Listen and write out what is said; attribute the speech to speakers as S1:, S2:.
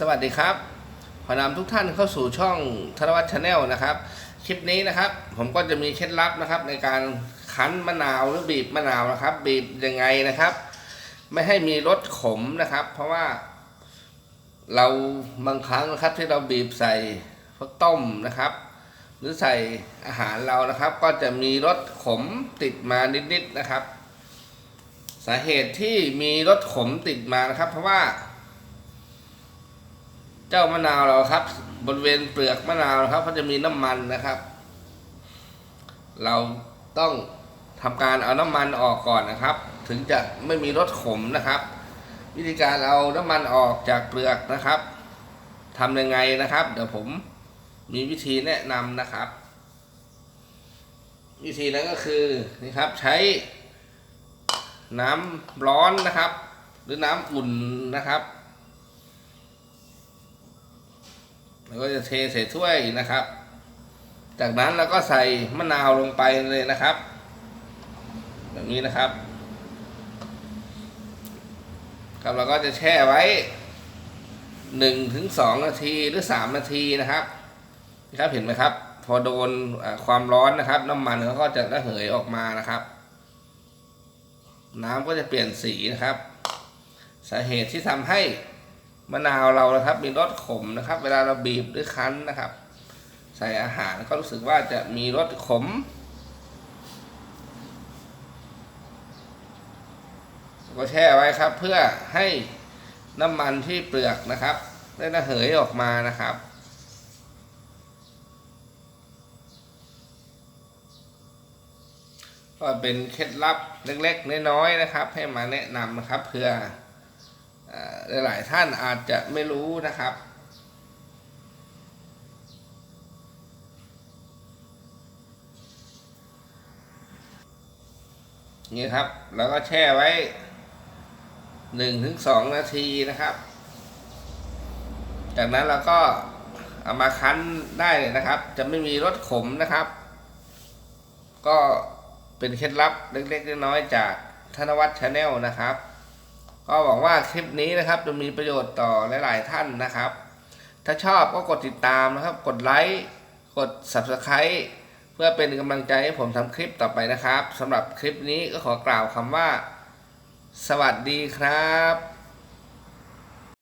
S1: สวัสดีครับ ขอนำทุกท่านเข้าสู่ช่องธนวัฒน์ชาแนลนะครับ คลิปนี้นะครับ ผมก็จะมีเคล็ดลับนะครับ ในการคั้นมะนาวหรือบีบมะนาวนะครับ บีบยังไงนะครับ ไม่ให้มีรสขมนะครับ เพราะว่า เราบางครั้งนะครับที่เราบีบใส่พวกต้มนะครับ หรือใส่อาหารเรานะครับ ก็จะมีรสขมติดมานิดๆนะครับ สาเหตุที่มีรสขมติดมานะครับ เพราะว่า เจ้ามะนาวเราครับ บริเวณเปลือกมะนาวนะครับเขาจะมีน้ำมันนะครับ เราต้องทำการเอาน้ำมันออกก่อนนะครับ ถึงจะไม่มีรสขมนะครับ วิธีการเอาน้ำมันออกจากเปลือกนะครับทำยังไงนะครับ เดี๋ยวผมมีวิธีแนะนำนะครับ วิธีนั้นก็คือนี่ครับใช้น้ำร้อนนะครับ หรือน้ำอุ่นนะครับ แล้วก็จะเทใส่ถ้วยนะครับ จากนั้นเราก็ใส่มะนาวลงไปเลยนะครับ แบบนี้นะครับ ครับเราก็จะแช่ไว้หนึ่งถึงสองนาทีหรือสามนาทีนะครับนะครับเห็นไหมครับ พอโดนความร้อนนะครับ น้ำมันเขาก็จะระเหยออกมานะครับ น้ำก็จะเปลี่ยนสีนะครับ สาเหตุที่ทำให้ มะนาวเรานะครับ มีรสขมนะครับ เวลาเราบีบหรือคั้นนะครับ ใส่อาหารก็รู้สึกว่าจะมีรสขมก็แช่ไว้ครับ เพื่อให้น้ำมันที่เปลือกนะครับ ได้ระเหยออกมานะครับก็เป็นเคล็ดลับเล็กๆน้อยๆนะครับ ให้มาแนะนำนะครับเพื่อเอ่อ หลาย ๆ ท่านอาจจะไม่รู้นะครับ นี่ครับ แล้วก็แช่ไว้หนึ่งถึงสองนาทีนะครับ จากนั้นเราก็เอามาคั้นได้เลยนะครับ จะไม่มีรสขมนะครับ ก็เป็นเคล็ดลับเล็ก ๆ น้อยๆจากธนวัฒน์ชาแนลนะครับ ก็หวังว่าคลิปนี้นะครับจะมีประโยชน์ต่อหลาย ๆ ท่านนะครับ ถ้าชอบก็กดติดตามนะครับ กดไลค์กด Subscribe เพื่อเป็นกำลังใจให้ผมทำคลิปต่อไปนะครับสำหรับคลิปนี้ก็ขอกล่าวคำว่า สวัสดีครับ